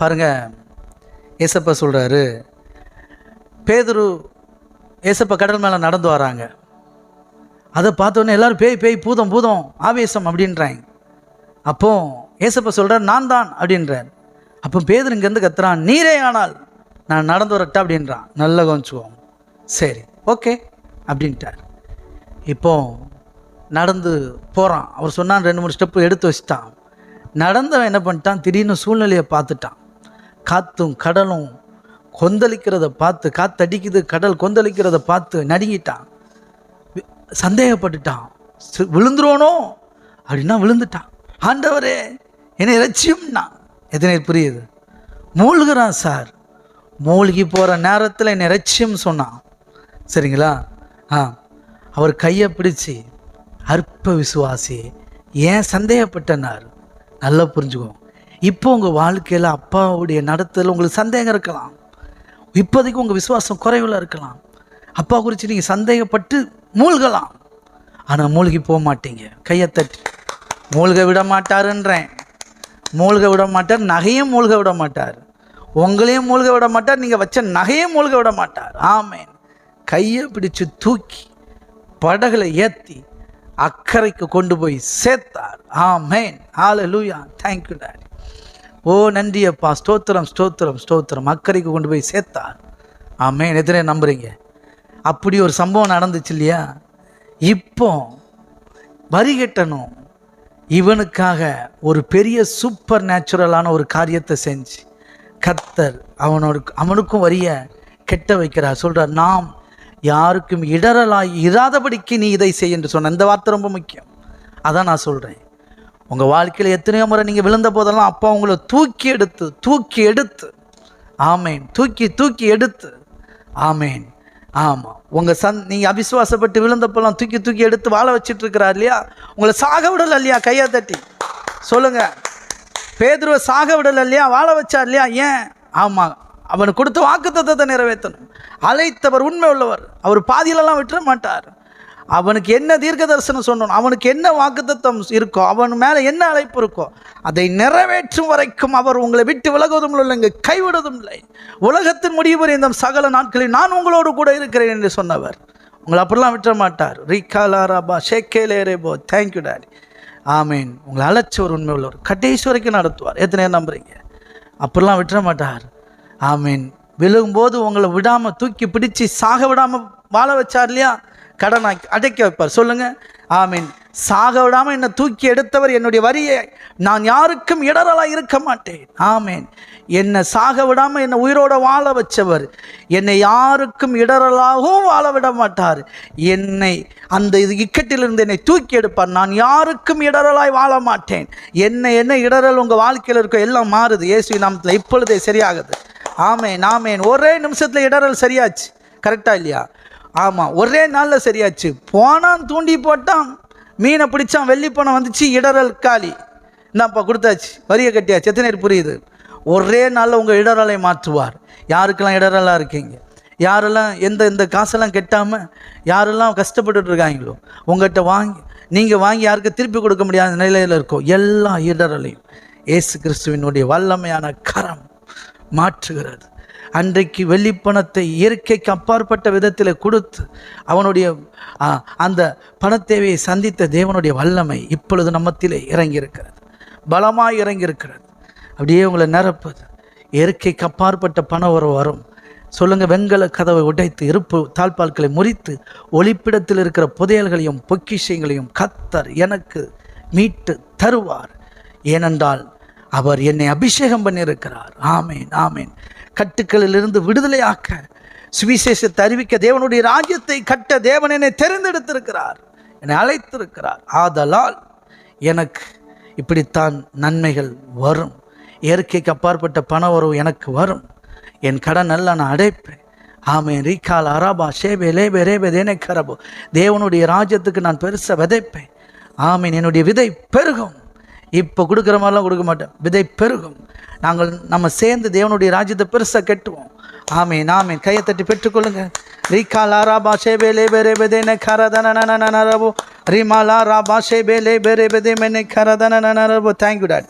பாருங்க ஏசப்பா சொல்கிறாரு பேதுரு ஏசப்பா கடல் மேலே நடந்து வராங்க. அதை பார்த்தோன்னே எல்லோரும் பேய் பேய் பூதம் பூதம் ஆவேசம் அப்படின்றாங்க. அப்போ ஏசப்பா சொல்கிறார் நான் தான் அப்படின்றார். அப்போ பேதர் இங்கேருந்து கத்துறான் நீரே ஆனால் நான் நடந்து வரட்டா அப்படின்றான். நல்ல கொஞ்சம் சரி ஓகே அப்படின்ட்டார். இப்போ நடந்து போகிறான் அவர் சொன்னான் ரெண்டு மூணு ஸ்டெப்பு எடுத்து வச்சிட்டான். நடந்தவன் என்ன பண்ணிட்டான்? திடீர்னு சூழ்நிலையை பார்த்துட்டான். காற்றும் கடலும் கொந்தளிக்கிறத பார்த்து காத்தடிக்குது கடல் கொந்தளிக்கிறத பார்த்து நடுங்கிட்டான். சந்தேகப்பட்டுட்டான். சி- விழுந்துருவானோ? அப்படின்னா விழுந்துட்டான். ஆண்டவரே என்னை ரட்சியம்னா எத்தனை புரியுது? மூழ்கிறான் சார். மூழ்கி போகிற நேரத்தில் என்னை ரட்சியம் சொன்னான். சரிங்களா? ஆ. அவர் கையை பிடிச்சி அற்ப விசுவாசி ஏன் சந்தேகப்பட்டனார்? நல்லா புரிஞ்சுக்கோங்க இப்போ உங்கள் வாழ்க்கையில் அப்பாவுடைய நடத்தல உங்களுக்கு சந்தேகம் இருக்கலாம். இப்போதைக்கு உங்கள் விசுவாசம் குறைவில் இருக்கலாம். அப்பா குறித்து நீங்கள் சந்தேகப்பட்டு மூழ்கலாம். ஆனால் மூழ்கி போக மாட்டீங்க. கையை தட்டி. மூழ்க விட மாட்டாருன்றேன். மூழ்க விட மாட்டார் நகையும் மூழ்க விட மாட்டார். உங்களையும் மூழ்க விட மாட்டார் நீங்கள் வச்ச நகையும் மூழ்க விட மாட்டார். ஆமேன். கையை பிடிச்சு தூக்கி படகுல ஏற்றி அக்கறைக்கு கொண்டு போய் சேர்த்தார். ஆமேன். ஆல லூயா தேங்க்யூ டாடி ஓ நன்றி அப்பா ஸ்தோத்திரம் ஸ்தோத்திரம் ஸ்தோத்திரம். அக்கறைக்கு கொண்டு போய் சேர்த்தார் ஆமே எத்தனை நம்புறீங்க? அப்படி ஒரு சம்பவம் நடந்துச்சு இல்லையா? இப்போ வரி கட்டணும் இவனுக்காக ஒரு பெரிய சூப்பர் நேச்சுரலான ஒரு காரியத்தை செஞ்சு கத்தர் அவனோட அவனுக்கும் வரிய கெட்ட வைக்கிறார். சொல்கிறார் நாம் யாருக்கும் இடரலாய் இராதபடிக்கு நீ இதை செய் என்று சொன்ன. இந்த வார்த்தை ரொம்ப முக்கியம். அதான் நான் சொல்கிறேன் உங்கள் வாழ்க்கையில் எத்தனையோ முறை நீங்கள் விழுந்த போதெல்லாம் அப்பா உங்களை தூக்கி எடுத்து தூக்கி எடுத்து. ஆமேன். தூக்கி தூக்கி எடுத்து. ஆமேன். ஆமாம் உங்கள் சந் நீங்கள் அவிசுவாசப்பட்டு விழுந்தப்பெல்லாம் தூக்கி தூக்கி எடுத்து வாழ வச்சுட்டு இருக்கிறார் இல்லையா? உங்களை சாக விடலை இல்லையா? கையை தட்டி. சொல்லுங்கள் பேதுருவை சாக விடல இல்லையா? வாழ வச்சார் இல்லையா? ஏன்? ஆமாம் அவனுக்கு கொடுத்த வாக்குத்தத்தை நிறைவேற்றணும். அழைத்தவர் உண்மை உள்ளவர். அவர் பாதியிலலாம் விட்டுற மாட்டார். அவனுக்கு என்ன தீர்க்க தரிசனம் சொன்னோம் அவனுக்கு என்ன வாக்குத்தத்தம் இருக்கோ? அவன் மேலே என்ன அழைப்பு இருக்கோ? அதை நிறைவேற்றும் வரைக்கும் அவர் உங்களை விட்டு விலகுவதும் இல்லைங்க கைவிடுவதும் இல்லை. உலகத்தின் முடிவு இந்த சகல நாட்களில் நான் உங்களோடு கூட இருக்கிறேன் என்று சொன்னவர். உங்களை அப்படிலாம் விட்டுற மாட்டார். ரீகாலா ராபா ஷேக்கேலே ரேபோ தேங்க்யூ டாடி ஆமீன் உங்களை அழைச்சவர் உண்மை உள்ளவர் கடைசி வரைக்கும் நடத்துவார். எத்தனை நம்புறீங்க? அப்படிலாம் விட்டுற மாட்டார். ஆமீன் விழுகும்போது உங்களை விடாமல் தூக்கி பிடிச்சி சாக விடாமல் வாழ வச்சார் இல்லையா? கடனை அடைக்க வைப்பார். சொல்லுங்க. ஆமீன். சாக விடாமல் என்னை தூக்கி எடுத்தவர் என்னுடைய வரியை நான் யாருக்கும் இடரலாக இருக்க மாட்டேன். ஆமேன். என்னை சாக விடாமல் என்னை உயிரோட வாழ வச்சவர் என்னை யாருக்கும் இடரலாகவும் வாழ விட மாட்டார். என்னை அந்த இது இக்கட்டிலிருந்து என்னை தூக்கி எடுப்பார். நான் யாருக்கும் இடரலாய் வாழ மாட்டேன். என்ன என்ன இடரல் உங்கள் வாழ்க்கையில் இருக்கோ எல்லாம் மாறுது. இயேசு நாமத்தில் இப்பொழுதே சரியாகுது. ஆமேன் ஆமேன். ஒரே நிமிஷத்தில் இடரல் சரியாச்சு. கரெக்டாக இல்லையா? ஆமாம் ஒரே நாளில் சரியாச்சு. போனான் தூண்டி போட்டான். மீனை பிடிச்சான் வெள்ளி பணம் வந்துச்சு இடரல் காலி. இந்தாப்பா கொடுத்தாச்சு. வரியை கட்டியாச்சு. எத்தனை பேர் புரியுது? ஒரே நாளில் உங்கள் இடரலை மாற்றுவார். யாருக்கெல்லாம் இடரலாக இருக்கீங்க? யாரெல்லாம் எந்த இந்த காசெல்லாம் கெட்டாமல் யாரெல்லாம் கஷ்டப்பட்டுட்டு இருக்காங்களோ உங்கள்கிட்ட வாங்கி நீங்கள் வாங்கி யாருக்கு திருப்பி கொடுக்க முடியாத நிலையில் இருக்கோம். எல்லா இடரலையும் இயேசு கிறிஸ்துவினுடைய வல்லமையான கரம் மாற்றுகிறது. அன்றைக்கு வெள்ளிப்பணத்தை இயற்கைக்கு அப்பாற்பட்ட விதத்தில் கொடுத்து அவனுடைய அந்த பணத்தேவையை சந்தித்த தேவனுடைய வல்லமை இப்பொழுது நம்மத்திலே இறங்கியிருக்கிறது. பலமாக இறங்கியிருக்கிறது. அப்படியே உங்களை நிரப்புது. இயற்கைக்கு அப்பாற்பட்ட பண உறவு வரும். சொல்லுங்கள் வெண்கல கதவை உடைத்து இருப்பு தாழ்பால்களை முறித்து ஒளிப்பிடத்தில் இருக்கிற புதையல்களையும் பொக்கிஷங்களையும் கத்தர் எனக்கு மீட்டு தருவார். ஏனென்றால் அவர் என்னை அபிஷேகம் பண்ணியிருக்கிறார். ஆமேன் ஆமேன். கட்டுக்களிலிருந்து விடுதலையாக்க சுவிசேஷத்தை அறிவிக்க தேவனுடைய ராஜ்யத்தை கட்ட தேவன் என்னை தெரிந்தெடுத்திருக்கிறார். என்னை அழைத்திருக்கிறார். ஆதலால் எனக்கு இப்படித்தான் நன்மைகள் வரும். இயற்கைக்கு அப்பாற்பட்ட பண உறவு எனக்கு வரும். என் கடன் நல்ல நான் அடைப்பேன். ஆமே ரீகால் அராபா ஷேபே லேபே ரேபே தேனே கரபோ. தேவனுடைய ராஜ்யத்துக்கு நான் பெருசாக விதைப்பேன். ஆமீன். என்னுடைய விதை பெருகும். இப்போ கொடுக்குற மாதிரிலாம் கொடுக்க மாட்டேன். விதை பெருகும். நாங்கள் நம்ம சேர்ந்து தேவனுடைய ராஜ்யத்தை பெருசாக கெட்டுவோம். ஆமே நாமே கையை தட்டி பெற்றுக்கொள்ளுங்க. ரீகால் ஆராபா ஷேபே லேபே ரேபே தேனை கரதன ரீமாலா ராபா ஷே பேலே பேரே தே மெனை கரதன தேங்க்யூ டாட்